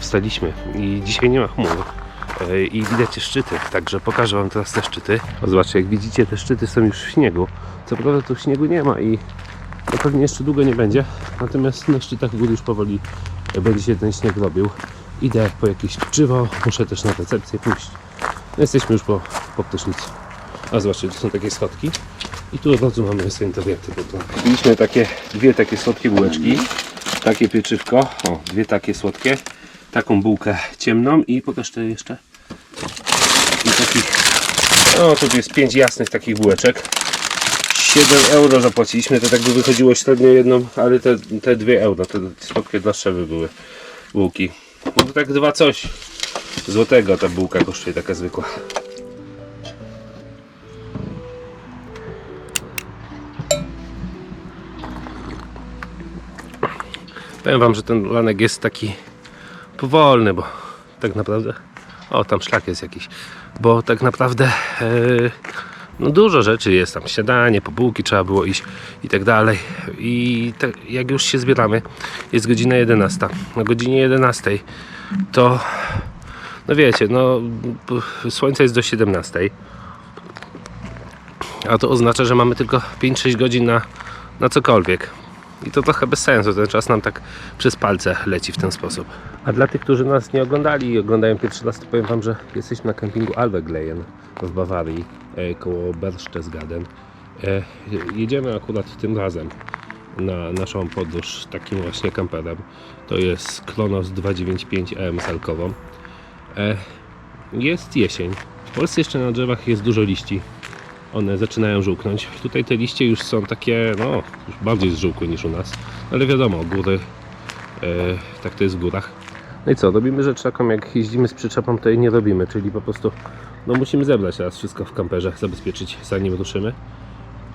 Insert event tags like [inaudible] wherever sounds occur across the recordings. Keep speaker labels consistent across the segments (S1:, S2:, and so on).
S1: wstaliśmy i dzisiaj nie ma chmur e, i widać szczyty, także pokażę Wam teraz te szczyty. O, zobaczcie, jak widzicie, te szczyty są już w śniegu. Co prawda tu śniegu nie ma i no pewnie jeszcze długo nie będzie, natomiast na szczytach góry już powoli będzie się ten śnieg robił. Idę po jakieś pieczywo, muszę też na recepcję pójść. No, jesteśmy już po, po. A zobaczcie, tu są takie schodki i tu od razu mamy prawej. Mieliśmy takie, dwie takie słodkie bułeczki, takie pieczywko, o, dwie takie słodkie, taką bułkę ciemną i pokaż to jeszcze. I no tu jest pięć jasnych takich bułeczek. 7 euro zapłaciliśmy, to tak by wychodziło średnio jedną, ale te, te 2 euro, te słodkie dla szczewy były bułki. No to tak dwa coś złotego ta bułka kosztuje, taka zwykła. Powiem wam, że ten lanek jest taki powolny, bo tak naprawdę. O, tam szlak jest jakiś. Bo tak naprawdę e, no dużo rzeczy jest tam. Śniadanie, po bułki trzeba było iść i tak dalej. I tak, jak już się zbieramy, jest godzina 11. Na godzinie 11 to no wiecie, no słońce jest do 17. A to oznacza, że mamy tylko 5-6 godzin na, na cokolwiek. I to trochę bez sensu, ten czas nam tak przez palce leci w ten sposób. A dla tych, którzy nas nie oglądali i oglądają pierwszy raz, to powiem Wam, że jesteśmy na kempingu Alweglejen w Bawarii, e, koło Berchtesgaden. E, jedziemy akurat tym razem na naszą podróż takim właśnie kamperem. To jest Kronos 295 EM z Alkową. E, jest jesień. W Polsce jeszcze na drzewach jest dużo liści one zaczynają żółknąć. Tutaj te liście już są takie, no, już bardziej zżółkłe niż u nas, ale wiadomo, góry, tak to jest w górach. No i co, robimy rzecz taką, jak jeździmy z przyczepą, to jej nie robimy, czyli po prostu, no musimy zebrać teraz wszystko w kamperze, zabezpieczyć zanim ruszymy,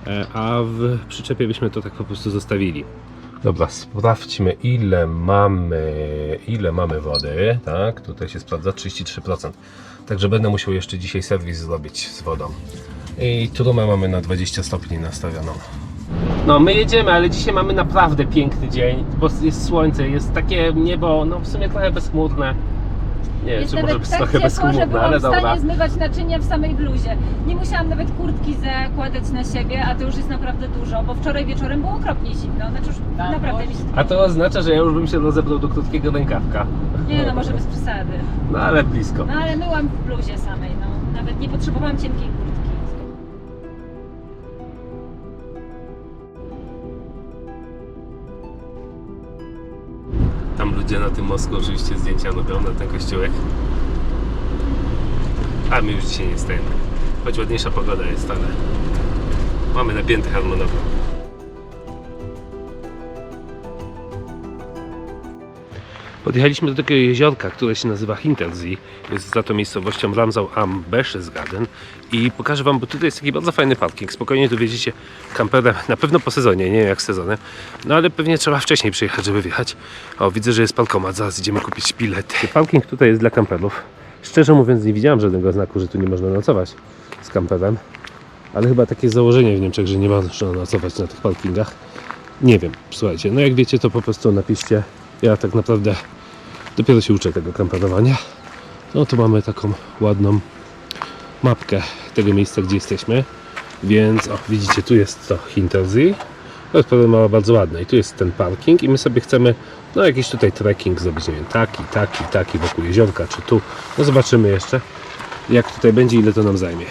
S1: e, a w przyczepie byśmy to tak po prostu zostawili. Dobra, sprawdźmy ile mamy, ile mamy wody, tak, tutaj się sprawdza 33%, także będę musiał jeszcze dzisiaj serwis zrobić z wodą. I trumę mamy na 20 stopni nastawioną. No, my jedziemy, ale dzisiaj mamy naprawdę piękny dzień, bo jest słońce, jest takie niebo, no w sumie trochę bezchmurne. Nie wiem,
S2: Jest
S1: czy może być
S2: tak
S1: trochę
S2: że
S1: bezchmurne,
S2: byłam
S1: ale
S2: w stanie
S1: dobra.
S2: zmywać naczynia w samej bluzie. Nie musiałam nawet kurtki zakładać na siebie, a to już jest naprawdę dużo, bo wczoraj wieczorem było okropnie zimno. Znaczy już naprawdę mi się...
S1: A to oznacza, że ja już bym się rozebrał do krótkiego rękawka.
S2: Nie no, może bez przesady.
S1: No ale blisko.
S2: No ale myłam w bluzie samej, no. Nawet nie potrzebowałam cienkiej kurtki.
S1: Ludzie na tym mostku oczywiście zdjęcia na ten kościółek. A my już dzisiaj nie stajemy. Choć ładniejsza pogoda jest, ale mamy napięty harmonogram. Podjechaliśmy do takiego jeziorka, które się nazywa Hintersee. Jest za tą miejscowością Ramsau am Berchtesgaden i pokażę Wam, bo tutaj jest taki bardzo fajny parking. Spokojnie tu wjedziecie kamperem, [laughs] na pewno po sezonie, nie jak sezonem. No ale pewnie trzeba wcześniej przyjechać, żeby wjechać. O, widzę, że jest parkomat, zaraz idziemy kupić bilety. Parking tutaj jest dla kamperów. Szczerze mówiąc nie widziałem żadnego znaku, że tu nie można nocować z kamperem. Ale chyba takie założenie w Niemczech, że nie można nocować na tych parkingach. Nie wiem, słuchajcie, no jak wiecie to po prostu napiszcie. Ja tak naprawdę dopiero się uczę tego kamperowania. No tu mamy taką ładną mapkę tego miejsca, gdzie jesteśmy. Więc o, widzicie, tu jest to. To jest pewnie mała, bardzo ładne. I tu jest ten parking i my sobie chcemy no jakiś tutaj trekking zrobić, nie wiem, taki, taki, taki wokół jeziorka, czy tu. No zobaczymy jeszcze, jak tutaj będzie, ile to nam zajmie.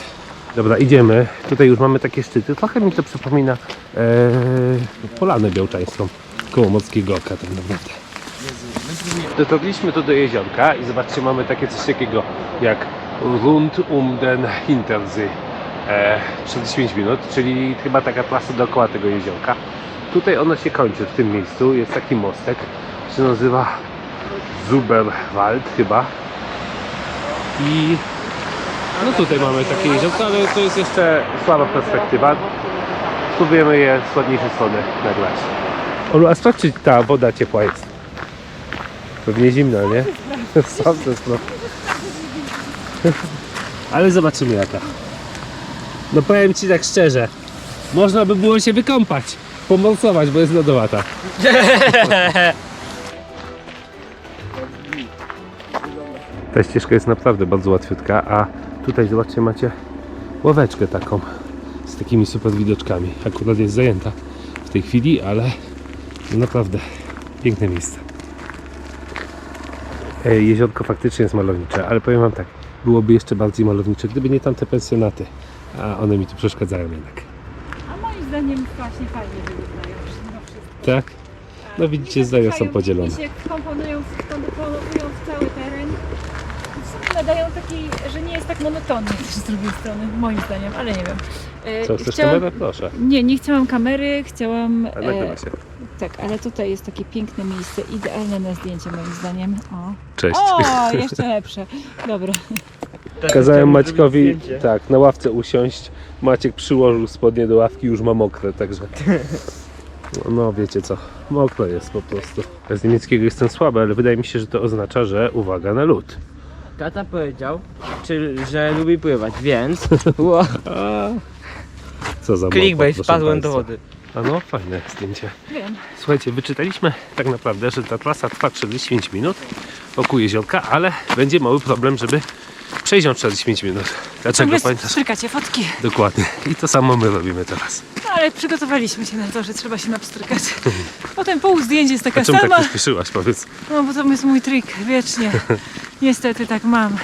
S1: Dobra, idziemy. Tutaj już mamy takie szczyty. Trochę mi to przypomina e, Polanę Białczańską, koło Morskiego Oka tak naprawdę. Dotarliśmy tu do jeziorka i zobaczcie, mamy takie coś takiego jak Rund um den Hintersee. E, 45 minut, czyli chyba taka trasa dookoła tego jeziorka. Tutaj ono się kończy w tym miejscu. Jest taki mostek, się nazywa Zuberwald chyba. I no tutaj mamy takie jeziorko, ale to jest jeszcze słaba perspektywa. Spróbujemy je z ładniejszej strony nagrać. Olu, a sprawdź, czy ta woda ciepła jest. Pewnie zimna, nie? [laughs] Sprawdzę, sprawdzę. Ale zobaczymy jaka. No powiem Ci tak szczerze, można by było się wykąpać, pomorsować, bo jest lodowata. [laughs] Ta ścieżka jest naprawdę bardzo łatwiutka, a tutaj zobaczcie macie ławeczkę taką z takimi super widoczkami. Akurat jest zajęta w tej chwili, ale naprawdę piękne miejsce. E, Jeziorko faktycznie jest malownicze, ale powiem wam tak, byłoby jeszcze bardziej malownicze, gdyby nie tamte pensjonaty, a one mi tu przeszkadzają jednak.
S2: A moim zdaniem właśnie fajnie wyglądają mimo wszystko.
S1: Tak? No widzicie,
S2: Nie
S1: zdania są podzielone.
S2: Się komponują, komponują w cały teren. W sumie nadają taki, że nie jest tak monotonnie też [laughs] z drugiej strony, moim zdaniem, ale nie wiem. E,
S1: Co, chcesz
S2: chciałam-
S1: kamerę? Proszę.
S2: Nie, nie chciałam kamery, chciałam...
S1: A nagrywa
S2: e,
S1: się.
S2: Tak, ale tutaj jest takie piękne miejsce, idealne na zdjęcie moim zdaniem. O,
S1: Cześć.
S2: o jeszcze lepsze. Dobra.
S1: Kazałem Maćkowi tak, na ławce usiąść. Maciek przyłożył spodnie do ławki, już ma mokre, także. No, [laughs] no wiecie co, mokre jest po prostu. Z niemieckiego jestem słaby, ale wydaje mi się, że to oznacza, że uwaga na lód.
S3: Tata powiedział, czy, że lubi pływać, więc [laughs] Ło,
S1: co za
S3: clickbait,
S1: mokro, proszę
S3: wpadłem do
S1: państwa.
S3: wody.
S1: A no, fajne zdjęcie.
S2: Wiem.
S1: Słuchajcie, wyczytaliśmy tak naprawdę, że ta trasa trwa 45 minut wokół jeziorka, ale będzie mały problem, żeby przejść ją 45 minut. Dlaczego
S2: Ciągle
S1: pamiętasz?
S2: strykacie fotki.
S1: Dokładnie. I to samo my robimy teraz.
S2: No, ale przygotowaliśmy się na to, że trzeba się napstrykać. [laughs] Potem pół zdjęć jest taka
S1: A czemu
S2: sama.
S1: tak pośpieszyłaś, powiedz?
S2: No bo to jest mój trik, wiecznie. [laughs] Niestety tak mam,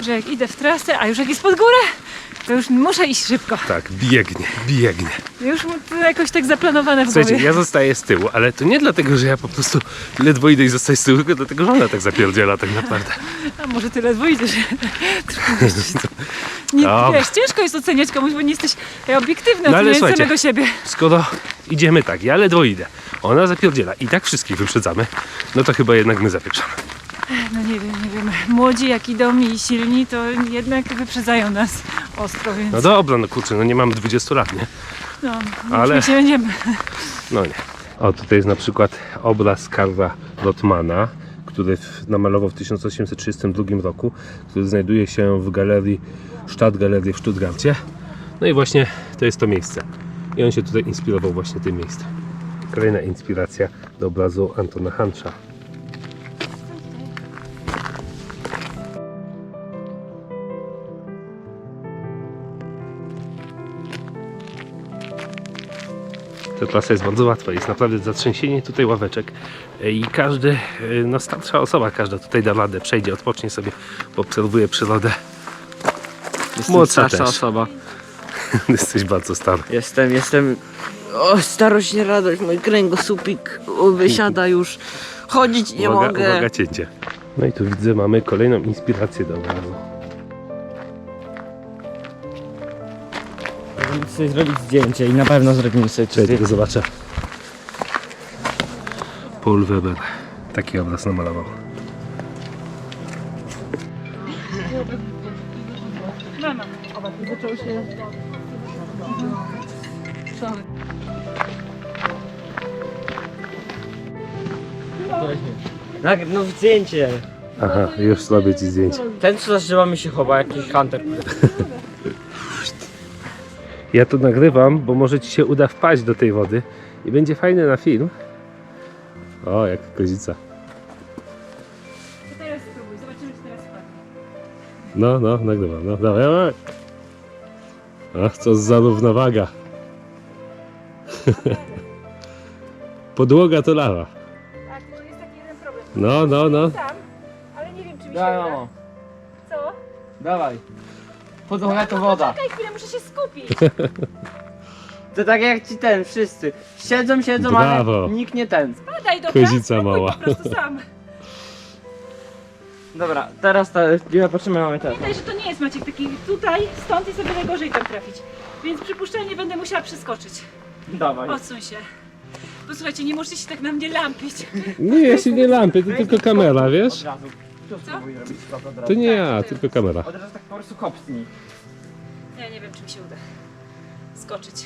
S2: że jak idę w trasę, a już jak jest pod górę, to już muszę iść szybko.
S1: Tak, biegnie, biegnie.
S2: Już jakoś tak zaplanowane w
S1: Słuchajcie,
S2: głowie.
S1: ja zostaję z tyłu, ale to nie dlatego, że ja po prostu ledwo idę i zostaję z tyłu, tylko dlatego, że ona tak zapierdziela tak naprawdę.
S2: A może ty ledwo idziesz. [laughs] Nie,
S1: Dobra.
S2: wiesz, ciężko jest oceniać komuś, bo nie jesteś obiektywny,
S1: No ale
S2: oceniając
S1: słuchajcie.
S2: samego siebie.
S1: Skoro idziemy tak, ja ledwo idę, ona zapierdziela i tak wszystkich wyprzedzamy, no to chyba jednak my zapieprzamy.
S2: No nie wiem, nie wiem. Młodzi jak idą i silni, to jednak wyprzedzają nas ostro, więc
S1: No dobra, no kurczę, no nie mamy 20 lat, nie?
S2: No,
S1: ale-
S2: się będziemy.
S1: No nie. O, tutaj jest na przykład obraz Karla Rotmana, który namalował w 1832 roku, który znajduje się w galerii Stadtgalerie w Stuttgarcie. No i właśnie to jest to miejsce. I on się tutaj inspirował właśnie tym miejscem. Kolejna inspiracja do obrazu Antona Hanscha. Ta trasa jest bardzo łatwa, jest naprawdę zatrzęsienie tutaj ławeczek e, i każdy, e, no starsza osoba, każda tutaj da radę, przejdzie, odpocznie sobie, obserwuje przyrodę.
S3: Jestem
S1: Młodsza
S3: starsza
S1: też.
S3: osoba. [laughs]
S1: Jesteś bardzo stary.
S3: Jestem, jestem... O, starość, nie radość, mój kręgosłupik wysiada już. Chodzić nie
S1: uwaga,
S3: mogę.
S1: uwaga cięcie. No i tu widzę, mamy kolejną inspirację do obrazu.
S3: Możemy sobie zrobić zdjęcie i na pewno zrobimy sobie
S1: Czekaj, tylko zobaczę. Paul Weber taki obraz namalował.
S2: Mama.
S3: Nag- No zdjęcie.
S1: Aha, już zrobię ci zdjęcie.
S3: Ten co drzewami się chowa, jakiś hunter. [laughs]
S1: Ja to nagrywam, bo może ci się uda wpaść do tej wody i będzie fajny na film. O, jak kozica.
S2: To teraz spróbuj, zobaczymy czy teraz spadnie.
S1: No, no, nagrywam. No, dawaj, dawaj. Ach, co za równowaga. [laughs] Podłoga to lawa.
S2: Tak, tylko jest taki jeden problem.
S1: No, no, no.
S2: Tam, ale nie wiem czy mi się
S3: Dawaj
S2: uda.
S3: mamo,
S2: Co?
S3: dawaj. Podłoga to woda.
S2: Czekaj chwilę, muszę się skupić.
S3: To tak jak ci ten, wszyscy. Siedzą, siedzą,
S1: Brawo.
S3: ale nikt nie ten.
S2: Padaj do
S1: Kozica
S2: spróbuj
S1: mała.
S2: po prostu sam.
S3: Dobra, teraz ta, ja patrzymy, mamy ten.
S2: Pamiętaj, że to nie jest Maciek taki tutaj, stąd jest sobie najgorzej tam trafić. Więc przypuszczalnie będę musiała przeskoczyć.
S3: Dawaj.
S2: Odsuń się. Posłuchajcie, nie możecie się tak na mnie lampić.
S1: Nie, ja się nie lampię, to tylko kamera, wiesz?
S3: Od razu. Spróbuj robić skok od razu.
S1: To nie ja, tylko kamera.
S3: Od razu tak po prostu kopnij.
S2: Ja nie wiem, czy mi się uda skoczyć.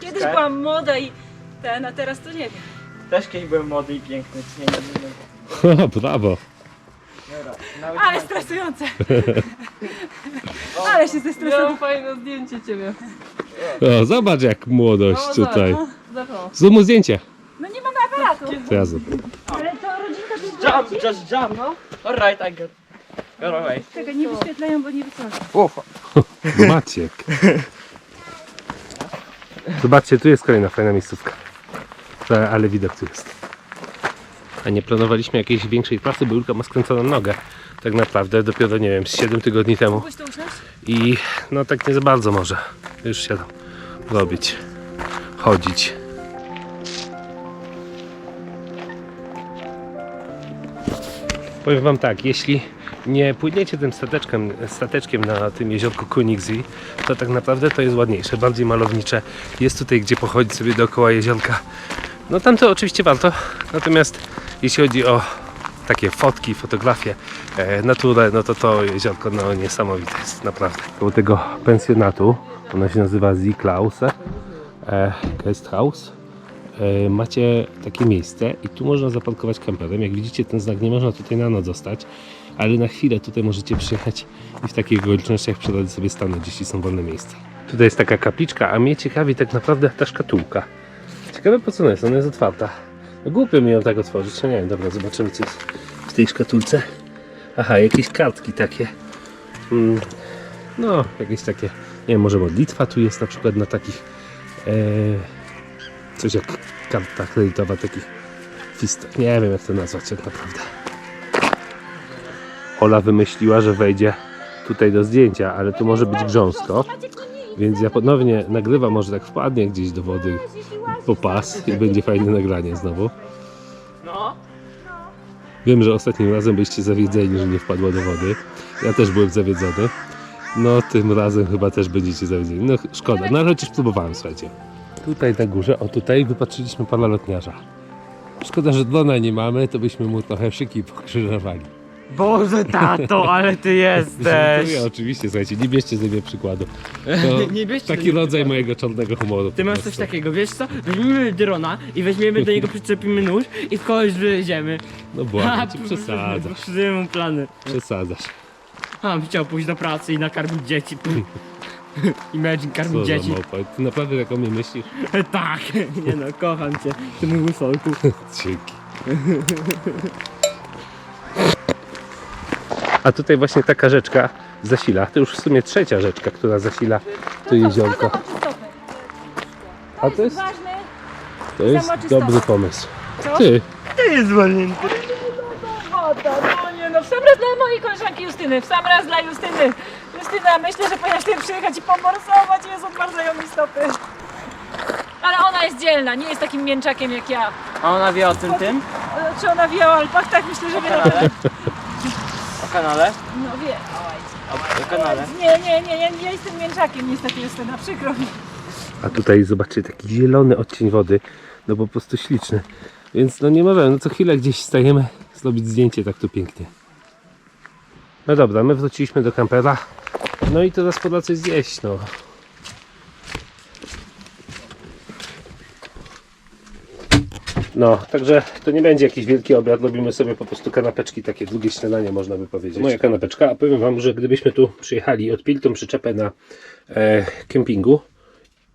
S2: Kiedyś
S3: Tak?
S2: byłam młoda i ten, a teraz to nie wiem.
S3: Też kiedyś byłem młody i piękny. Nie, nie, nie, nie. [laughs]
S1: O, brawo.
S3: Dobra, nawet
S2: Ale
S3: na-
S2: stresujące. [laughs] Ale się zestresowałam.
S4: fajne zdjęcie ciebie.
S1: O, zobacz jak młodość tutaj.
S4: Zapraszam.
S1: Zrób mu zdjęcie.
S2: No nie mamy aparatu.
S1: To ja zrobię.
S2: Tu
S3: jump, just jump, no? Alright, I got. Got away.
S2: Czekaj, nie wyświetlają, bo nie wycofa.
S3: Ufa. [laughs]
S1: Maciek. Zobaczcie, tu jest kolejna fajna miejscówka. Ale- Ale widok tu jest. A nie planowaliśmy jakiejś większej trasy, bo Julka ma skręconą nogę. Tak naprawdę dopiero, nie wiem, z 7 tygodni temu.
S2: To usiąść?
S1: I no tak nie za bardzo może już się tam robić, chodzić. Powiem wam tak, jeśli nie płyniecie tym stateczkiem, stateczkiem na tym jeziorku Königssee, to tak naprawdę to jest ładniejsze, bardziej malownicze. Jest tutaj gdzie pochodzić sobie dookoła jeziorka. No tam to oczywiście warto, natomiast jeśli chodzi o takie fotki, fotografie, e, naturę, no to to jeziorko no, niesamowite jest, naprawdę. Koło tego pensjonatu, ono się nazywa Ziklause e, Guesthouse, e, macie takie miejsce i tu można zaparkować kamperem. Jak widzicie ten znak nie można tutaj na noc zostać, ale na chwilę tutaj możecie przyjechać i w takich okolicznościach przydać sobie stanąć, jeśli są wolne miejsca. Tutaj jest taka kapliczka, a mnie ciekawi tak naprawdę ta szkatułka. Ciekawe po co ona jest, ona jest otwarta. No głupio mi ją tak otworzyć, no nie wiem, dobra, zobaczymy co jest w tej szkatułce. Aha, jakieś kartki takie. Mm, no, jakieś takie, nie wiem, może modlitwa tu jest na przykład na takich, e, coś jak karta kredytowa takich fistach. Nie wiem jak to nazwać tak naprawdę. Ola wymyśliła, że wejdzie tutaj do zdjęcia, ale tu może być grząsko. Więc ja ponownie nagrywam, może tak wpadnie gdzieś do wody po pas i będzie fajne nagranie znowu.
S3: No.
S1: Wiem, że ostatnim razem byliście zawiedzeni, że nie wpadła do wody. Ja też byłem zawiedzony. No tym razem chyba też będziecie zawiedzeni. No szkoda, no ale chociaż próbowałem, słuchajcie. Tutaj na górze, o tutaj wypatrzyliśmy pana lotniarza. Szkoda, że drona nie mamy, to byśmy mu trochę szyki pokrzyżowali.
S3: Boże, tato, ale ty [laughs] jesteś.
S1: Żartuję, oczywiście, słuchajcie, nie bierzcie z siebie przykładu. To [laughs]
S3: Nie bierzcie
S1: taki rodzaj
S3: przykładu.
S1: mojego czarnego humoru.
S3: Ty
S1: po
S3: masz coś
S1: prostu.
S3: takiego, wiesz co? Weźmiemy drona i weźmiemy do niego [laughs] przyczepimy nóż i w kogoś wyjedziemy.
S1: No błagam cię, przesadzasz,
S3: Krzyżymy mu plany.
S1: przesadzasz.
S3: A, chciał pójść do pracy i nakarmić dzieci. [laughs] Imagine
S1: Co
S3: karmić
S1: za
S3: dzieci.
S1: małpa. Ty naprawdę tak o mnie myślisz? [laughs]
S3: tak, nie no, kocham cię. Ty mój łysolku. [laughs]
S1: Dzięki. A tutaj właśnie taka rzeczka zasila. To już w sumie trzecia rzeczka, która zasila to jeziorko. A to jest,
S2: Ważny.
S1: to jest dobry pomysł.
S2: Co?
S1: Ty,
S3: Ty jest zwolnięty.
S2: Woda, no nie no, w sam raz dla mojej koleżanki Justyny, w sam raz dla Justyny. Myślę, że powinnaś tutaj przyjechać i pomorsować, Jezu, odmarzają mi stopy. Ale ona jest dzielna, nie jest takim mięczakiem jak ja.
S3: A ona wie o tym tym?
S2: E, Czy ona wie o Alpach? Tak, myślę, że wie na pewno.
S3: O kanale?
S2: No wie.
S3: O kanale.
S2: Nie, nie, nie, ja, ja jestem mięczakiem niestety Justyna, przykro mi.
S1: a tutaj zobaczcie, taki zielony odcień wody. No po prostu śliczny. Więc no nie możemy, no co chwilę gdzieś stajemy zrobić zdjęcie tak tu pięknie. No dobra, my wróciliśmy do kampera. No i teraz pora coś zjeść, no. No, także to nie będzie jakiś wielki obiad, robimy sobie po prostu kanapeczki, takie długie śniadanie można by powiedzieć. Moja kanapeczka, a powiem Wam, że gdybyśmy tu przyjechali odpili tą przyczepę na e, kempingu,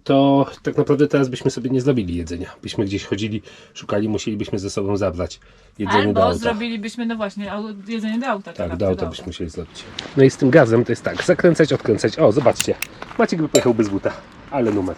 S1: to tak naprawdę teraz byśmy sobie nie zrobili jedzenia. Byśmy gdzieś chodzili, szukali, musielibyśmy ze sobą zabrać jedzenie do
S2: Albo
S1: auta.
S2: zrobilibyśmy, no właśnie, au- jedzenie do auta.
S1: Tak, do auta byśmy musieli zrobić. No i z tym gazem to jest tak, zakręcać, odkręcać. O, zobaczcie, Maciek by pojechał bez buta, ale numer.